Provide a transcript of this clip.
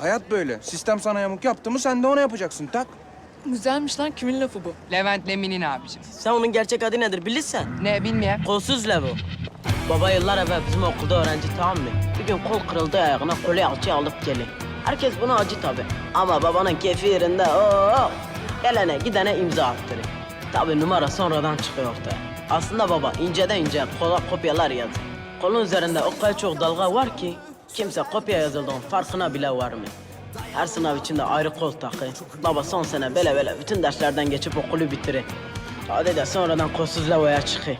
Hayat böyle. Sistem sana yamuk yaptı mı sen de ona yapacaksın tak. Güzelmiş lan kimin lafı bu? Levent Lemin'in abicim. Sen onun gerçek adı nedir bilirsen? Ne bilmeyeyim. Kolsuz Levo. Baba yıllar evvel bizim okulda öğrenci tamam mı? Bir gün kol kırıldı ayağına kolye alçı alıp gelin. Herkes buna acı tabi. Ama babanın keyfi yerinde oo. Gelene gidene imza attırır. Tabi numara sonradan çıkıyor ortaya. Aslında baba inceden ince kola kopyalar yazdı. Kolun üzerinde o kadar çok dalga var ki kimse kopya yazıldığının farkına bile varmıyor. Her sınav içinde ayrı kol takı. Baba son sene bele bele bütün derslerden geçip okulu bitirir. Hadi de sonradan kolsuz lavoya çıkıyor.